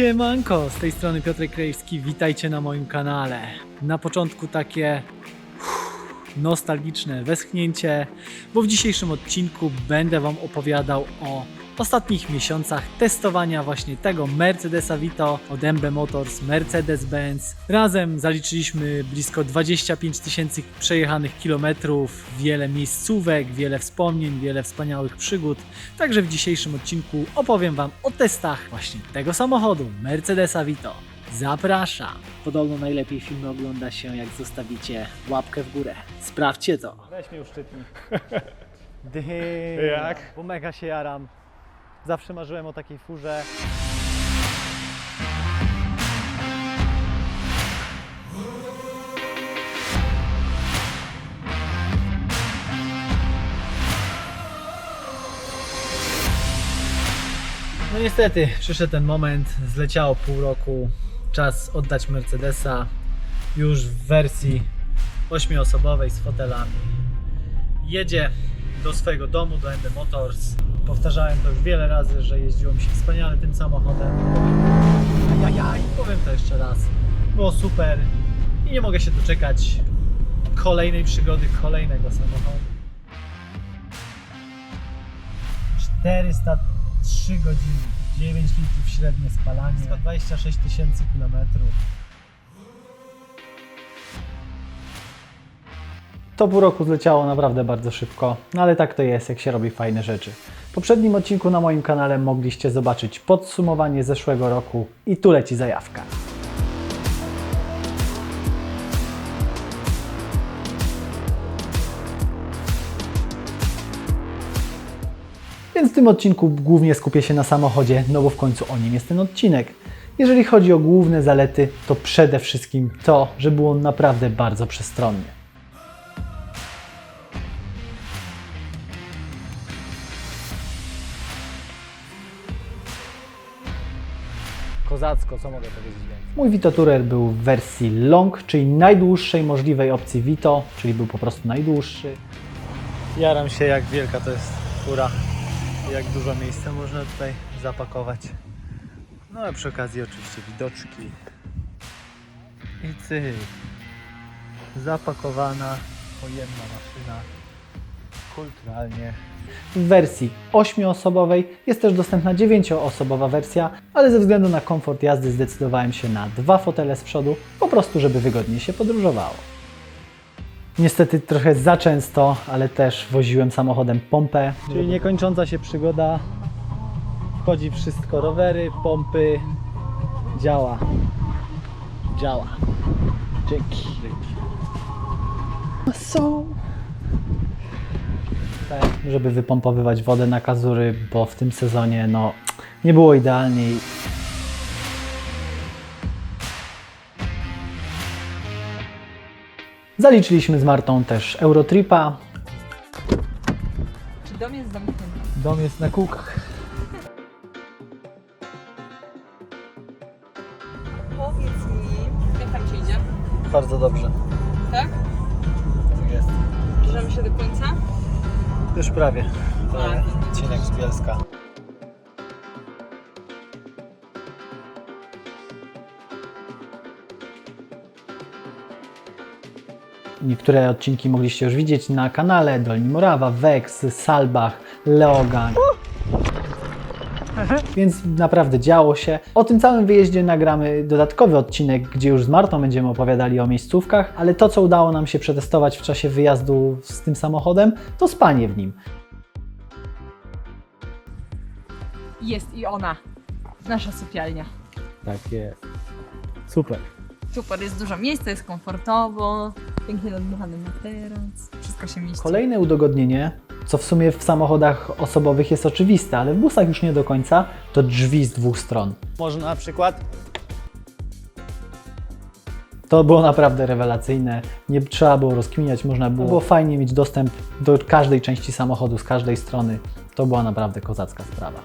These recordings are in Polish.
Siemanko, z tej strony Piotrek Krajewski, witajcie na moim kanale. Na początku takie nostalgiczne westchnięcie, bo w dzisiejszym odcinku będę Wam opowiadał o ostatnich miesiącach testowania właśnie tego Mercedesa Vito od MB Motors Mercedes-Benz. Razem zaliczyliśmy blisko 25 tysięcy przejechanych kilometrów, wiele miejscówek, wiele wspomnień, wiele wspaniałych przygód. Także w dzisiejszym odcinku opowiem Wam o testach właśnie tego samochodu Mercedesa Vito. Zapraszam! Podobno najlepiej filmy ogląda się jak zostawicie łapkę w górę. Sprawdźcie to. Weź mnie uszczypnij. Jak? Bo mega się jaram. Zawsze marzyłem o takiej furze. No niestety, przyszedł ten moment, zleciało pół roku, czas oddać Mercedesa już w wersji ośmioosobowej z fotelami. Jedzie do swojego domu, do ND Motors. Powtarzałem to już wiele razy, że jeździło mi się wspaniale tym samochodem. Ajajaj, powiem to jeszcze raz. Było super i nie mogę się doczekać kolejnej przygody, kolejnego samochodu. 403 godziny, 9 litrów średnie spalanie, 126 tysięcy kilometrów. To pół roku zleciało naprawdę bardzo szybko, no ale tak to jest, jak się robi fajne rzeczy. W poprzednim odcinku na moim kanale mogliście zobaczyć podsumowanie zeszłego roku i tu leci zajawka. Więc w tym odcinku głównie skupię się na samochodzie, no bo w końcu o nim jest ten odcinek. Jeżeli chodzi o główne zalety, to przede wszystkim to, że był on naprawdę bardzo przestronny. Kozacko, co mogę powiedzieć więcej? Mój Vito Tourer był w wersji long, czyli najdłuższej możliwej opcji Vito, czyli był po prostu najdłuższy. Jaram się jak wielka to jest fura, jak dużo miejsca można tutaj zapakować. No a przy okazji oczywiście widoczki. I cyk. Zapakowana, pojemna maszyna. Kulturalnie w wersji 8-osobowej jest też dostępna 9-osobowa wersja, ale ze względu na komfort jazdy zdecydowałem się na dwa fotele z przodu, po prostu żeby wygodnie się podróżowało. Niestety trochę za często, ale też woziłem samochodem pompę, czyli niekończąca się przygoda. Wchodzi wszystko, rowery, pompy, działa. Działa. Dzięki. So tak, żeby wypompowywać wodę na kazury, bo w tym sezonie no, nie było idealnie. i- Zaliczyliśmy z Martą też Eurotripa. Czy dom jest zamknięty? Dom jest na kółkach. Powiedz mi, jak tam ci idzie? Bardzo dobrze. Tak? Tak jest. Bierzemy się do końca? Już prawie. Tak. Odcinek z Bielska. Niektóre odcinki mogliście już widzieć na kanale Dolni Morawa, Wex, Salbach, Leogang. Więc naprawdę działo się. O tym całym wyjeździe nagramy dodatkowy odcinek, gdzie już z Martą będziemy opowiadali o miejscówkach, ale to, co udało nam się przetestować w czasie wyjazdu z tym samochodem, to spanie w nim. Jest i ona. Nasza sypialnia. Tak jest. Super. Super, jest dużo miejsca, jest komfortowo, pięknie nadmuchany materac, wszystko się mieści. Kolejne udogodnienie, co w sumie w samochodach osobowych jest oczywiste, ale w busach już nie do końca, to drzwi z dwóch stron. Można na przykład. To było naprawdę rewelacyjne. Nie trzeba było rozkminiać, można było, było fajnie mieć dostęp do każdej części samochodu z każdej strony. To była naprawdę kozacka sprawa.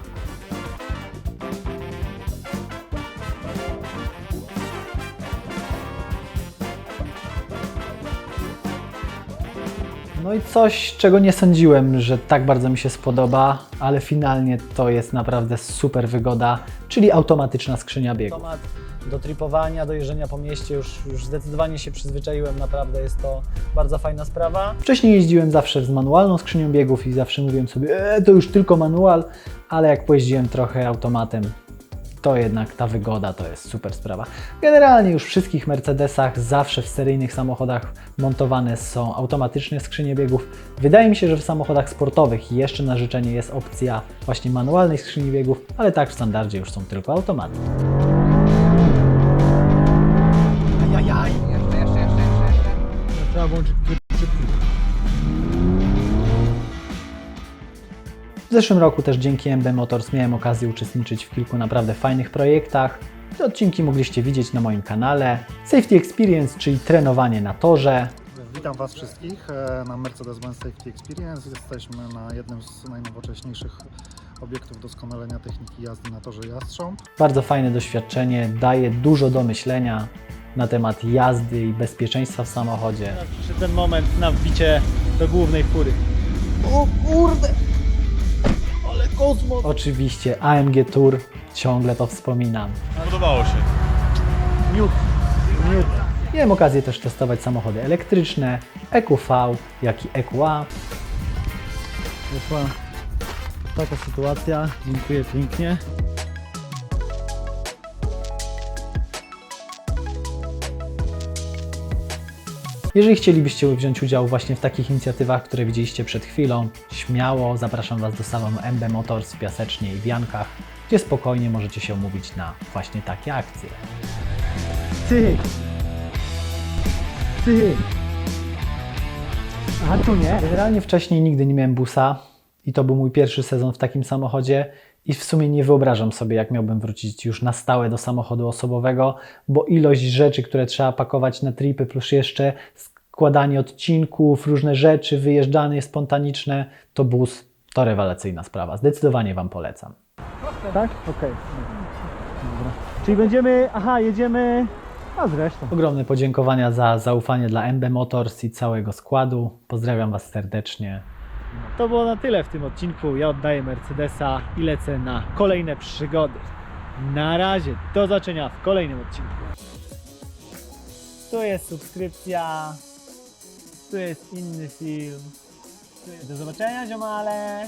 No i coś, czego nie sądziłem, że tak bardzo mi się spodoba, ale finalnie to jest naprawdę super wygoda, czyli automatyczna skrzynia biegów. Automat do tripowania, do jeżdżenia po mieście już, już zdecydowanie się przyzwyczaiłem, naprawdę jest to bardzo fajna sprawa. Wcześniej jeździłem zawsze z manualną skrzynią biegów i zawsze mówiłem sobie, e, to już tylko manual, ale jak pojeździłem trochę automatem, to jednak ta wygoda to jest super sprawa. Generalnie już w wszystkich Mercedesach, zawsze w seryjnych samochodach montowane są automatyczne skrzynie biegów. Wydaje mi się, że w samochodach sportowych jeszcze na życzenie jest opcja właśnie manualnej skrzyni biegów, ale tak w standardzie już są tylko automaty. Ajajaj! Jeszcze, jeszcze, jeszcze, jeszcze, jeszcze. Trzeba włączyć W zeszłym roku też dzięki MB Motors miałem okazję uczestniczyć w kilku naprawdę fajnych projektach. Te odcinki mogliście widzieć na moim kanale. Safety Experience, czyli trenowanie na torze. Witam Was wszystkich e, na Mercedes-Benz Safety Experience. Jesteśmy na jednym z najnowocześniejszych obiektów doskonalenia techniki jazdy na torze Jastrząb. Bardzo fajne doświadczenie, daje dużo do myślenia na temat jazdy i bezpieczeństwa w samochodzie. Przyszedł ten moment na wbicie do głównej fury. Oczywiście AMG Tour, ciągle to wspominam. Podobało się. Miód, miód. Miałem okazję też testować samochody elektryczne, EQV, jak i EQA. Wyszła taka sytuacja. Dziękuję pięknie. Jeżeli chcielibyście wziąć udział właśnie w takich inicjatywach, które widzieliście przed chwilą, śmiało zapraszam Was do salonu MB Motors w Piasecznie i w Jankach, gdzie spokojnie możecie się umówić na właśnie takie akcje. Ty! Ty! A tu nie? Generalnie wcześniej nigdy nie miałem busa i to był mój pierwszy sezon w takim samochodzie i w sumie nie wyobrażam sobie, jak miałbym wrócić już na stałe do samochodu osobowego, bo ilość rzeczy, które trzeba pakować na tripy, plus jeszcze składanie odcinków, różne rzeczy, wyjeżdżanie spontaniczne, to bus to rewelacyjna sprawa. Zdecydowanie Wam polecam. Tak? Okej. Dobra. Czyli będziemy. Aha, jedziemy. A zresztą. Ogromne podziękowania za zaufanie dla MB Motors i całego składu. Pozdrawiam Was serdecznie. To było na tyle w tym odcinku. Ja oddaję Mercedesa i lecę na kolejne przygody. Na razie, do zobaczenia w kolejnym odcinku. Tu jest subskrypcja. Tu jest inny film. Do zobaczenia, ziomale!